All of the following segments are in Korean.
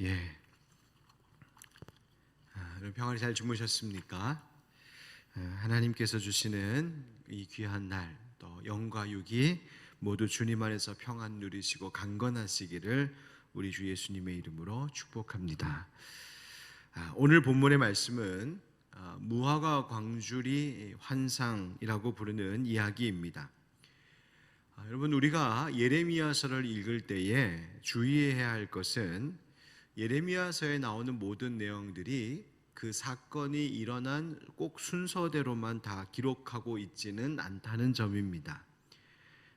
예. 아, 여러분 평안히 잘 주무셨습니까? 아, 하나님께서 주시는 이 귀한 날, 또 영과 육이 모두 주님 안에서 평안 누리시고 강건하시기를 우리 주 예수님의 이름으로 축복합니다. 아, 오늘 본문의 말씀은 아, 무화과 광주리 환상이라고 부르는 이야기입니다. 아, 여러분 우리가 예레미야서를 읽을 때에 주의해야 할 것은 예레미야서에 나오는 모든 내용들이 그 사건이 일어난 꼭 순서대로만 다 기록하고 있지는 않다는 점입니다.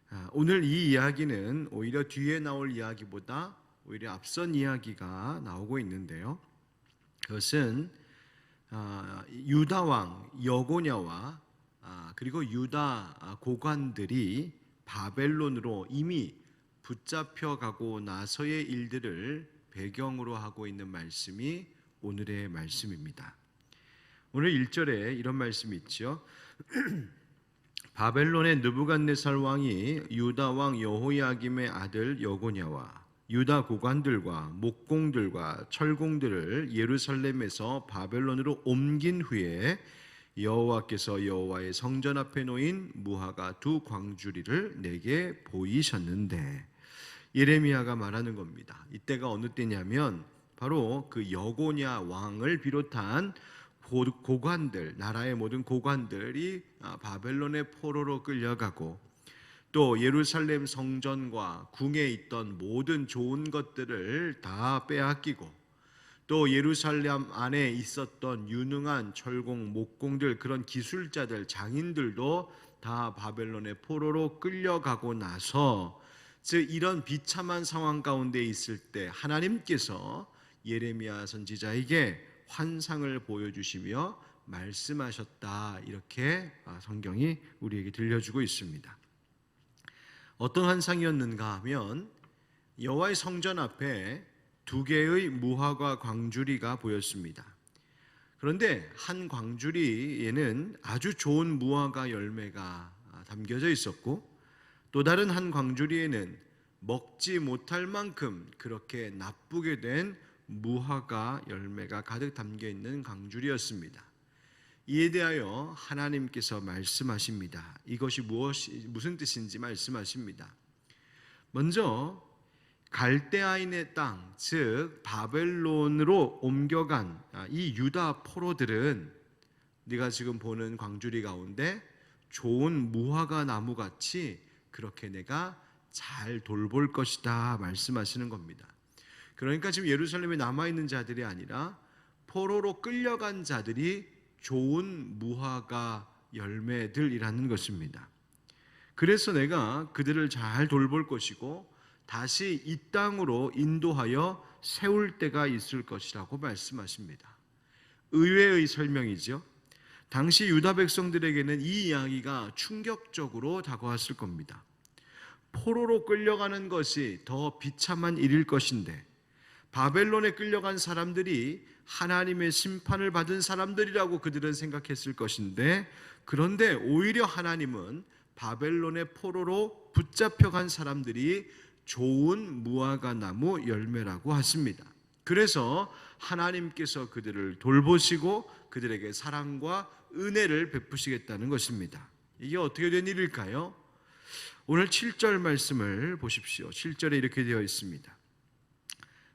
아, 오늘 이 이야기는 오히려 뒤에 나올 이야기보다 오히려 앞선 이야기가 나오고 있는데요. 그것은 아, 유다 왕 여고냐와 아, 그리고 유다 아, 고관들이 바벨론으로 이미 붙잡혀 가고 나서의 일들을 배경으로 하고 있는 말씀이 오늘의 말씀입니다. 오늘 1절에 이런 말씀이 있죠. 바벨론의 느부갓네살 왕이 유다 왕 여호야김의 아들 여고냐와 유다 고관들과 목공들과 철공들을 예루살렘에서 바벨론으로 옮긴 후에 여호와께서 여호와의 성전 앞에 놓인 무화과 두 광주리를 내게 보이셨는데 예레미야가 말하는 겁니다. 이때가 어느 때냐면 바로 그 여고냐 왕을 비롯한 고- 고관들 나라의 모든 고관들이 아, 바벨론의 포로로 끌려가고 또 예루살렘 성전과 궁에 있던 모든 좋은 것들을 다 빼앗기고 또 예루살렘 안에 있었던 유능한 철공 목공들 그런 기술자들 장인들도 다 바벨론의 포로로 끌려가고 나서 즉 이런 비참한 상황 가운데 있을 때 하나님께서 예레미야 선지자에게 환상을 보여주시며 말씀하셨다 이렇게 아, 성경이 우리에게 들려주고 있습니다. 어떤 환상이었는가 하면 여호와의 성전 앞에 두 개의 무화과 광주리가 보였습니다. 그런데 한 광주리에는 아주 좋은 무화과 열매가 담겨져 있었고 또 다른 한 광주리에는 먹지 못할 만큼 그렇게 나쁘게 된 무화과 열매가 가득 담겨 있는 광주리였습니다. 이에 대하여 하나님께서 말씀하십니다. 이것이 무엇이 무슨 뜻인지 말씀하십니다. 먼저 갈대아인의 땅, 즉 바벨론으로 옮겨간 아, 이 유다 포로들은 네가 지금 보는 광주리 가운데 좋은 무화과 나무 같이 그렇게 내가 잘 돌볼 것이다 말씀하시는 겁니다. 그러니까 지금 예루살렘에 남아 있는 자들이 아니라 포로로 끌려간 자들이 좋은 무화과 열매들이라는 것입니다. 그래서 내가 그들을 잘 돌볼 것이고 다시 이 땅으로 인도하여 세울 때가 있을 것이라고 말씀하십니다. 의외의 설명이죠. 당시 유다 백성들에게는 이 이야기가 충격적으로 다가왔을 겁니다. 포로로 끌려가는 것이 더 비참한 일일 것인데 바벨론에 끌려간 사람들이 하나님의 심판을 받은 사람들이라고 그들은 생각했을 것인데 그런데 오히려 하나님은 바벨론의 포로로 붙잡혀간 사람들이 좋은 무화과 나무 열매라고 하십니다. 그래서 하나님께서 그들을 돌보시고 그들에게 사랑과 은혜를 베푸시겠다는 것입니다. 이게 어떻게 된 일일까요? 오늘 7절 말씀을 보십시오. 7절에 이렇게 되어 있습니다.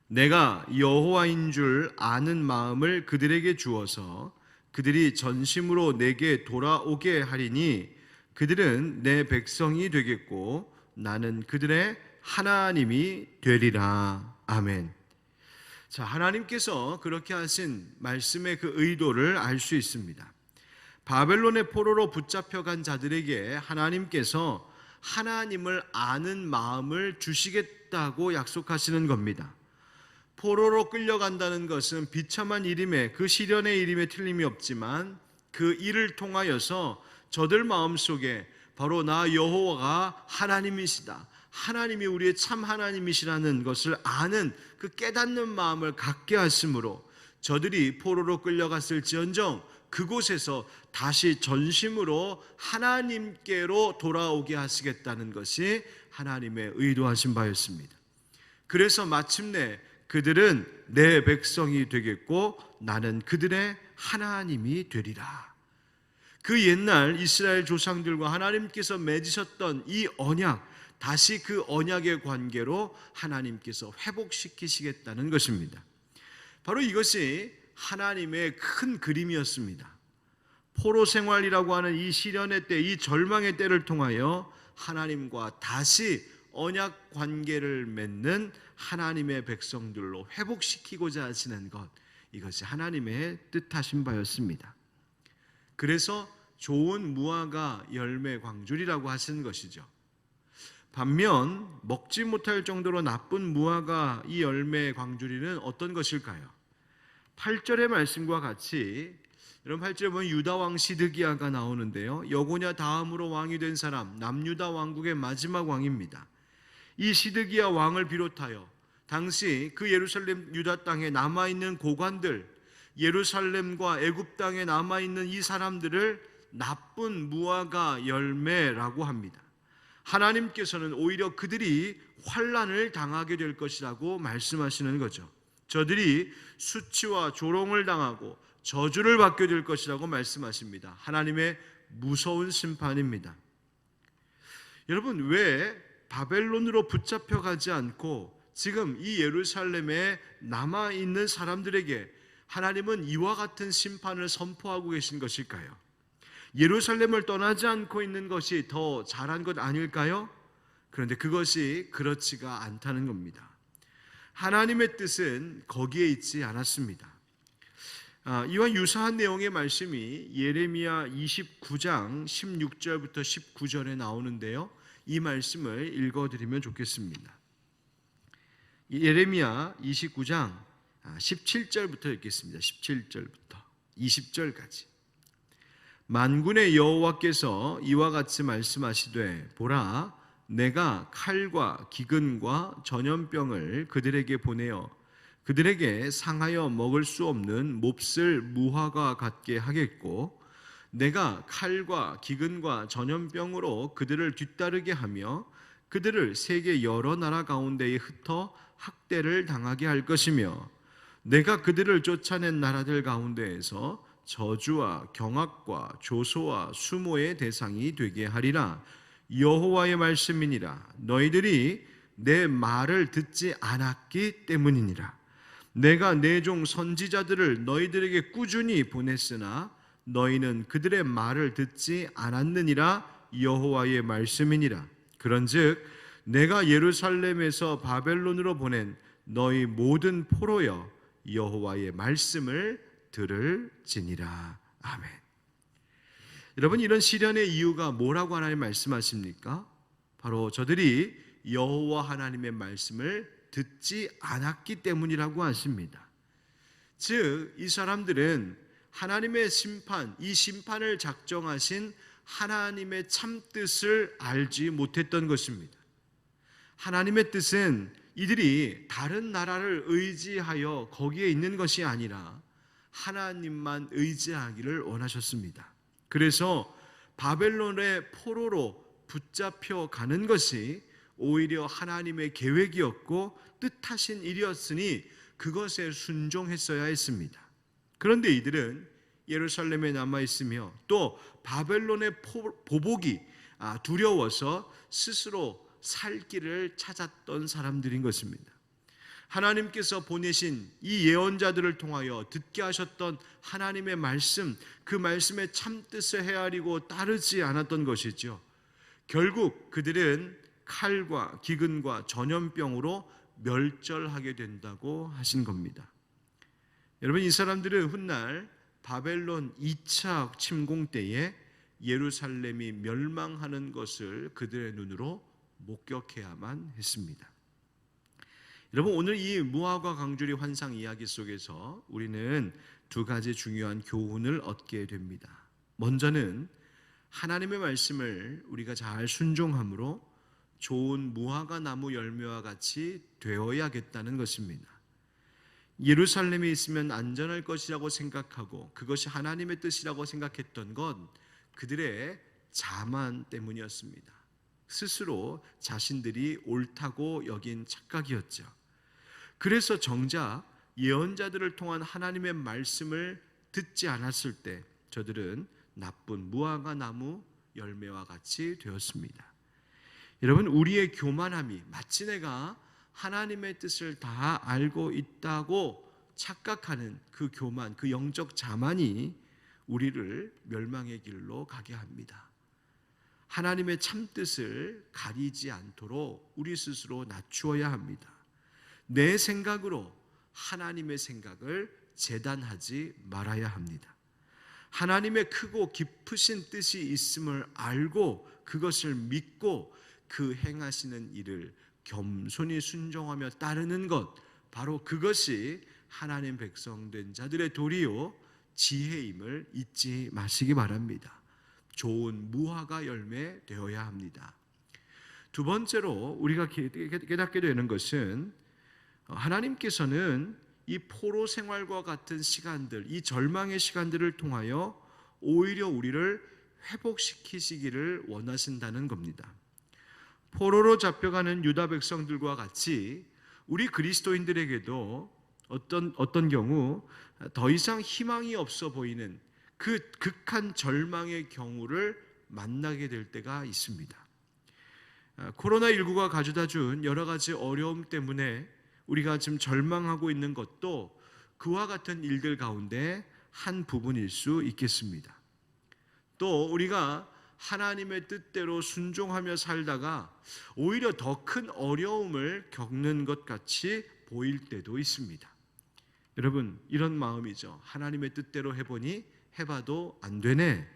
내가 여호와인 줄 아는 마음을 그들에게 주어서 그들이 전심으로 내게 돌아오게 하리니 그들은 내 백성이 되겠고 나는 그들의 하나님이 되리라. 아멘. 자, 하나님께서 그렇게 하신 말씀의 그 의도를 알 수 있습니다. 바벨론의 포로로 붙잡혀간 자들에게 하나님께서 하나님을 아는 마음을 주시겠다고 약속하시는 겁니다. 포로로 끌려간다는 것은 비참한 일임에 그 시련의 일임에 틀림이 없지만 그 일을 통하여서 저들 마음속에 바로 나 여호와가 하나님이시다. 하나님이 우리의 참 하나님이시라는 것을 아는 그 깨닫는 마음을 갖게 하심으로 저들이 포로로 끌려갔을지언정 그곳에서 다시 전심으로 하나님께로 돌아오게 하시겠다는 것이 하나님의 의도하신 바였습니다. 그래서 마침내 그들은 내 백성이 되겠고 나는 그들의 하나님이 되리라. 그 옛날 이스라엘 조상들과 하나님께서 맺으셨던 이 언약, 다시 그 언약의 관계로 하나님께서 회복시키시겠다는 것입니다. 바로 이것이 하나님의 큰 그림이었습니다. 포로 생활이라고 하는 이 시련의 때, 이 절망의 때를 통하여 하나님과 다시 언약 관계를 맺는 하나님의 백성들로 회복시키고자 하시는 것, 이것이 하나님의 뜻하신 바였습니다. 그래서 좋은 무화과 열매 광줄이라고 하신 것이죠. 반면 먹지 못할 정도로 나쁜 무화과 이 열매 광주리는 어떤 것일까요? 8절의 말씀과 같이 여러분 8절에 보면 유다 왕 시드기야가 나오는데요. 여고냐 다음으로 왕이 된 사람 남유다 왕국의 마지막 왕입니다. 이 시드기야 왕을 비롯하여 당시 그 예루살렘 유다 땅에 남아 있는 고관들 예루살렘과 애굽 땅에 남아 있는 이 사람들을 나쁜 무화과 열매라고 합니다. 하나님께서는 오히려 그들이 환란을 당하게 될 것이라고 말씀하시는 거죠. 저들이 수치와 조롱을 당하고 저주를 받게 될 것이라고 말씀하십니다. 하나님의 무서운 심판입니다. 여러분 왜 바벨론으로 붙잡혀 가지 않고 지금 이 예루살렘에 남아 있는 사람들에게 하나님은 이와 같은 심판을 선포하고 계신 것일까요? 예루살렘을 떠나지 않고 있는 것이 더 잘한 것 아닐까요? 그런데 그것이 그렇지가 않다는 겁니다. 하나님의 뜻은 거기에 있지 않았습니다. 아, 이와 유사한 내용의 말씀이 예레미야 29장 16절부터 19절에 나오는데요. 이 말씀을 읽어드리면 좋겠습니다. 예레미야 29장 17절부터 읽겠습니다. 17절부터 20절까지. 만군의 여호와께서 이와 같이 말씀하시되 보라 내가 칼과 기근과 전염병을 그들에게 보내어 그들에게 상하여 먹을 수 없는 몹쓸 무화과 같게 하겠고 내가 칼과 기근과 전염병으로 그들을 뒤따르게 하며 그들을 세계 여러 나라 가운데에 흩어 학대를 당하게 할 것이며 내가 그들을 쫓아낸 나라들 가운데에서 저주와 경악과 조소와 수모의 대상이 되게 하리라. 여호와의 말씀이니라. 너희들이 내 말을 듣지 않았기 때문이니라. 내가 내 종 선지자들을 너희들에게 꾸준히 보냈으나 너희는 그들의 말을 듣지 않았느니라. 여호와의 말씀이니라. 그런즉 내가 예루살렘에서 바벨론으로 보낸 너희 모든 포로여 여호와의 말씀을 들을지니라 아멘. 여러분 이런 시련의 이유가 뭐라고 하나님 말씀하십니까? 바로 저들이 여호와 하나님의 말씀을 듣지 않았기 때문이라고 하십니다. 즉 이 사람들은 하나님의 심판, 이 심판을 작정하신 하나님의 참 뜻을 알지 못했던 것입니다. 하나님의 뜻은 이들이 다른 나라를 의지하여 거기에 있는 것이 아니라 하나님만 의지하기를 원하셨습니다. 그래서 바벨론의 포로로 붙잡혀 가는 것이 오히려 하나님의 계획이었고 뜻하신 일이었으니 그것에 순종했어야 했습니다. 그런데 이들은 예루살렘에 남아 있으며 또 바벨론의 보복이 아, 두려워서 스스로 살 길을 찾았던 사람들인 것입니다. 하나님께서 보내신 이 예언자들을 통하여 듣게 하셨던 하나님의 말씀, 그 말씀의 참 뜻을 헤아리고 따르지 않았던 것이죠. 결국 그들은 칼과 기근과 전염병으로 멸절하게 된다고 하신 겁니다. 여러분 이 사람들은 훗날 바벨론 2차 침공 때에 예루살렘이 멸망하는 것을 그들의 눈으로 목격해야만 했습니다. 여러분 오늘 이 무화과 강주리 환상 이야기 속에서 우리는 두 가지 중요한 교훈을 얻게 됩니다. 먼저는 하나님의 말씀을 우리가 잘 순종함으로 좋은 무화과 나무 열매와 같이 되어야겠다는 것입니다. 예루살렘에 있으면 안전할 것이라고 생각하고 그것이 하나님의 뜻이라고 생각했던 건 그들의 자만 때문이었습니다. 스스로 자신들이 옳다고 여긴 착각이었죠. 그래서 정작 예언자들을 통한 하나님의 말씀을 듣지 않았을 때 저들은 나쁜 무화과 나무 열매와 같이 되었습니다. 여러분 우리의 교만함이 마치 내가 하나님의 뜻을 다 알고 있다고 착각하는 그 교만, 그 영적 자만이 우리를 멸망의 길로 가게 합니다. 하나님의 참 뜻을 가리지 않도록 우리 스스로 낮추어야 합니다. 내 생각으로 하나님의 생각을 재단하지 말아야 합니다. 하나님의 크고 깊으신 뜻이 있음을 알고 그것을 믿고 그 행하시는 일을 겸손히 순종하며 따르는 것 바로 그것이 하나님 백성 된 자들의 도리요 지혜임을 잊지 마시기 바랍니다. 좋은 무화과 열매 되어야 합니다. 두 번째로 우리가 깨닫게 되는 것은 하나님께서는 이 포로 생활과 같은 시간들, 이 절망의 시간들을 통하여 오히려 우리를 회복시키시기를 원하신다는 겁니다. 포로로 잡혀가는 유다 백성들과 같이 우리 그리스도인들에게도 어떤 어떤 경우 더 이상 희망이 없어 보이는 그 극한 절망의 경우를 만나게 될 때가 있습니다. 코로나 19가 가져다 준 여러 가지 어려움 때문에 우리가 지금 절망하고 있는 것도 그와 같은 일들 가운데 한 부분일 수 있겠습니다. 또 우리가 하나님의 뜻대로 순종하며 살다가 오히려 더 큰 어려움을 겪는 것 같이 보일 때도 있습니다. 여러분, 이런 마음이죠. 하나님의 뜻대로 해보니 해봐도 안 되네.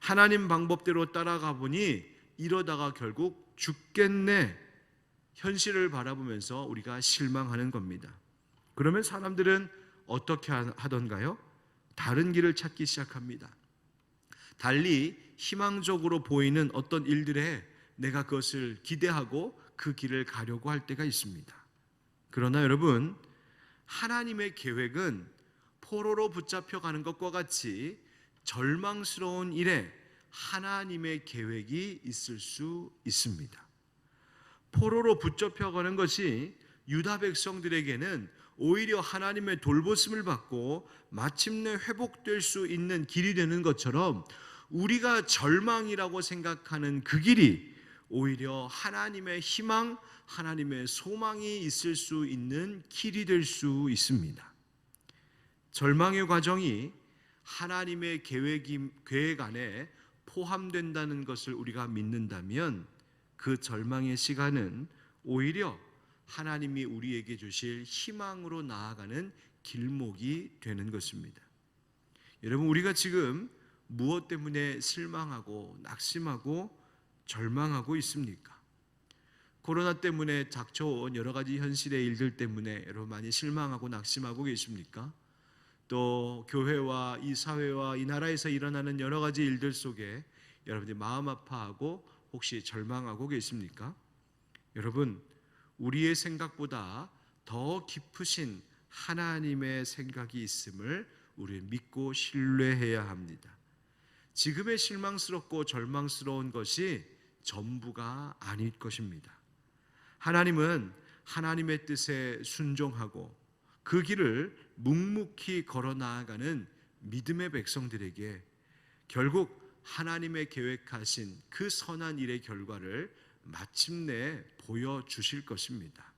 하나님 방법대로 따라가 보니 이러다가 결국 죽겠네. 현실을 바라보면서 우리가 실망하는 겁니다. 그러면 사람들은 어떻게 하던가요? 다른 길을 찾기 시작합니다. 달리 희망적으로 보이는 어떤 일들에 내가 그것을 기대하고 그 길을 가려고 할 때가 있습니다. 그러나 여러분, 하나님의 계획은 포로로 붙잡혀 가는 것과 같이 절망스러운 일에 하나님의 계획이 있을 수 있습니다. 포로로 붙잡혀 가는 것이 유다 백성들에게는 오히려 하나님의 돌보심을 받고 마침내 회복될 수 있는 길이 되는 것처럼 우리가 절망이라고 생각하는 그 길이 오히려 하나님의 희망, 하나님의 소망이 있을 수 있는 길이 될 수 있습니다. 절망의 과정이 하나님의 계획, 계획 안에 포함된다는 것을 우리가 믿는다면 그 절망의 시간은 오히려 하나님이 우리에게 주실 희망으로 나아가는 길목이 되는 것입니다. 여러분, 우리가 지금 무엇 때문에 실망하고 낙심하고 절망하고 있습니까? 코로나 때문에 닥쳐온 여러 가지 현실의 일들 때문에 여러분 많이 실망하고 낙심하고 계십니까? 또 교회와 이 사회와 이 나라에서 일어나는 여러 가지 일들 속에 여러분들이 마음 아파하고 혹시 절망하고 계십니까? 여러분, 우리의 생각보다 더 깊으신 하나님의 생각이 있음을 우리 믿고 신뢰해야 합니다. 지금의 실망스럽고 절망스러운 것이 전부가 아닐 것입니다. 하나님은 하나님의 뜻에 순종하고 그 길을 묵묵히 걸어 나아가는 믿음의 백성들에게 결국 하나님의 계획하신 그 선한 일의 결과를 마침내 보여주실 것입니다.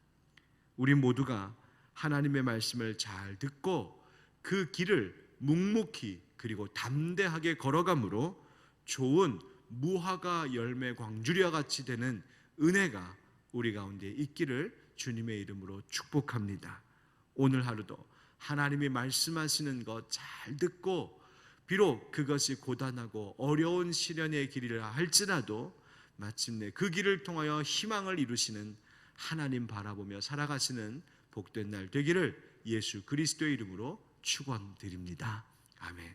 우리 모두가 하나님의 말씀을 잘 듣고 그 길을 묵묵히 그리고 담대하게 걸어감으로 좋은 무화과 열매 광주리와 같이 되는 은혜가 우리 가운데 있기를 주님의 이름으로 축복합니다. 오늘 하루도 하나님이 말씀하시는 것 잘 듣고 비록 그것이 고단하고 어려운 시련의 길이라 할지라도 마침내 그 길을 통하여 희망을 이루시는 하나님 바라보며 살아가시는 복된 날 되기를 예수 그리스도의 이름으로 축원드립니다. 아멘.